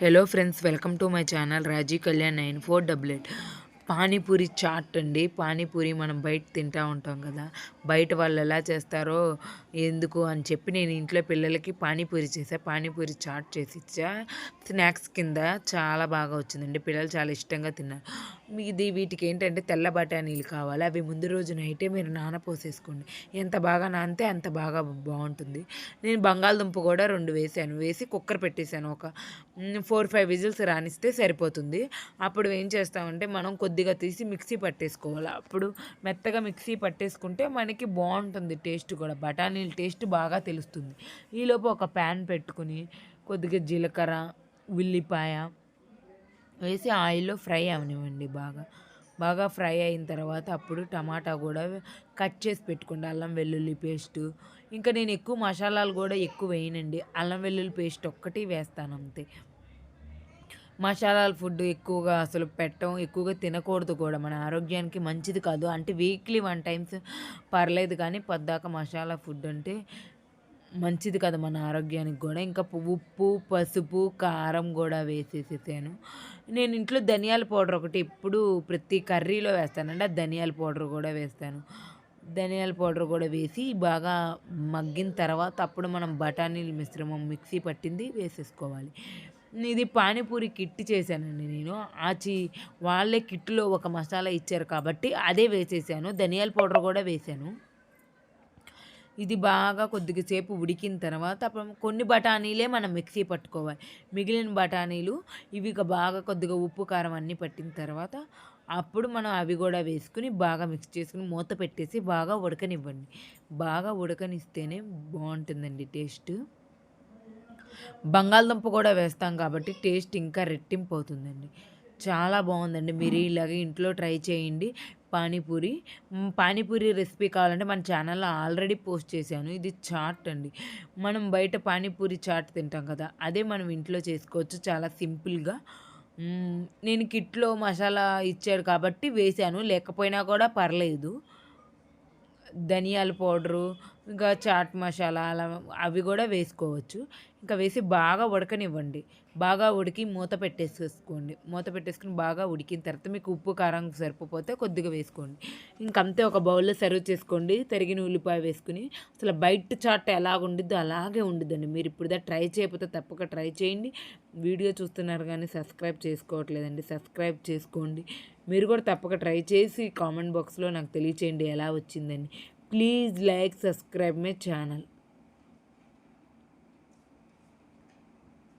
Hello friends welcome to my channel Raji Kalyan nine four double eight panipuri chaat అండి. పానీపూరి మనం బయట తింటూ ఉంటాం కదా. బయట వాళ్ళు ఎలా చేస్తారో ఎందుకు అని చెప్పి నేను ఇంట్లో పిల్లలకి పానీపూరి చేసా. పానీపూరి చాట్ చేసి ఇచ్చా. స్నాక్స్ కింద చాలా బాగా వచ్చిందండి. పిల్లలు చాలా ఇష్టంగా తిన్నారు. ఇది వీటికి ఏంటంటే తెల్ల బఠానీలు కావాలి. అవి ముందు రోజు నైటే మీరు నానపోసేసుకోండి ఎంత బాగా నానితే అంత బాగా బాగుంటుంది. నేను బంగాళదుంప కూడా రెండు వేసాను. వేసి కుక్కర్ పెట్టేశాను. ఒక ఫోర్ ఫైవ్ విజిల్స్ రానిస్తే సరిపోతుంది. అప్పుడు ఏం చేస్తామంటే మనం కొద్దిగా తీసి మిక్సీ పట్టేసుకోవాలి. అప్పుడు మెత్తగా మిక్సీ పట్టేసుకుంటే మనకి బాగుంటుంది టేస్ట్ కూడా. బఠానీల టేస్ట్ బాగా తెలుస్తుంది. ఈలోపు ఒక ప్యాన్ పెట్టుకుని కొద్దిగా జీలకర్ర ఉల్లిపాయ వేసి ఆయిల్లో ఫ్రై అవనివ్వండి బాగా. బాగా ఫ్రై అయిన తర్వాత అప్పుడు టమాటా కూడా కట్ చేసి పెట్టుకోండి. అల్లం వెల్లుల్లి పేస్ట్. ఇంకా నేను ఎక్కువ మసాలాలు కూడా ఎక్కువ వేయనండి. అల్లం వెల్లుల్లి పేస్ట్ ఒక్కటి వేస్తాను అంతే. మసాలాల ఫుడ్ ఎక్కువగా అసలు పెట్టం ఎక్కువగా తినకూడదు కూడా. మన ఆరోగ్యానికి మంచిది కాదు. అంటే వీక్లీ వన్ టైమ్స్ పర్లేదు కానీ పొద్దాక మసాలా ఫుడ్ అంటే మంచిది కదా మన ఆరోగ్యానికి కూడా. ఇంకా ఉప్పు పసుపు కారం కూడా వేసేసేసాను. నేను ఇంట్లో ధనియాల పౌడర్ ఒకటి ఎప్పుడు ప్రతి కర్రీలో వేస్తానండి. ఆ ధనియాల పౌడర్ కూడా వేస్తాను. ధనియాల పౌడర్ కూడా వేసి బాగా మగ్గిన తర్వాత అప్పుడు మనం బఠానీల మిశ్రమం మిక్సీ పట్టింది వేసేసుకోవాలి. ఇది పానీపూరి కిట్ చేశానండి నేను. ఆచి వాళ్ళే కిట్లో ఒక మసాలా ఇచ్చారు కాబట్టి అదే వేసేసాను. ధనియాల పౌడర్ కూడా వేసాను ఇది బాగా కొద్దిగా సేపు ఉడికిన తర్వాత కొన్ని బఠానీలే మనం మిక్సీ పట్టుకోవాలి. మిగిలిన బఠానీలు ఇవి బాగా కొద్దిగా ఉప్పు కారం అన్నీ పట్టిన తర్వాత అప్పుడు మనం అవి కూడా వేసుకుని బాగా మిక్స్ చేసుకుని మూత పెట్టేసి బాగా ఉడకనివ్వండి. బాగా ఉడకనిస్తేనే బాగుంటుందండి టేస్ట్. బంగాళదుంప కూడా వేస్తాం కాబట్టి టేస్ట్ ఇంకా రెట్టింపు అవుతుందండి చాలా బాగుందండి మీరు ఇలాగే ఇంట్లో ట్రై చేయండి. పానీపూరి. పానీపూరి రెసిపీ కావాలంటే మన ఛానల్లో ఆల్రెడీ పోస్ట్ చేశాను. ఇది చాట్ అండి. మనం బయట పానీపూరి చాట్ తింటాం కదా అదే మనం ఇంట్లో చేసుకోవచ్చు. చాలా సింపుల్గా. నేను కిట్లో మసాలా ఇచ్చాడు కాబట్టి వేశాను. లేకపోయినా కూడా పర్లేదు. ధనియాల పౌడరు ఇంకా చాట్ మసాలా అలా అవి కూడా వేసుకోవచ్చు. ఇంకా వేసి బాగా ఉడకనివ్వండి. బాగా ఉడికి మూత పెట్టేసేసుకోండి. మూత పెట్టేసుకుని బాగా ఉడికిన తర్వాత మీకు ఉప్పు కారం సరిపోతే కొద్దిగా వేసుకోండి. ఇంకంతే ఒక బౌల్లో సర్వ్ చేసుకోండి. తరిగిన ఉల్లిపాయ వేసుకుని అసలు బయట చాట్ ఎలాగ ఉండిద్దో అలాగే ఉండిద్దండి. మీరు ఇప్పుడు ట్రై చేయకపోతే తప్పక ట్రై చేయండి. వీడియో చూస్తున్నారు కానీ సబ్స్క్రైబ్ చేసుకోవట్లేదండి. సబ్స్క్రైబ్ చేసుకోండి. మీరు కూడా తప్పక ట్రై చేసి కామెంట్ బాక్స్లో నాకు తెలియచేయండి ఎలా వచ్చిందని. Please like subscribe my channel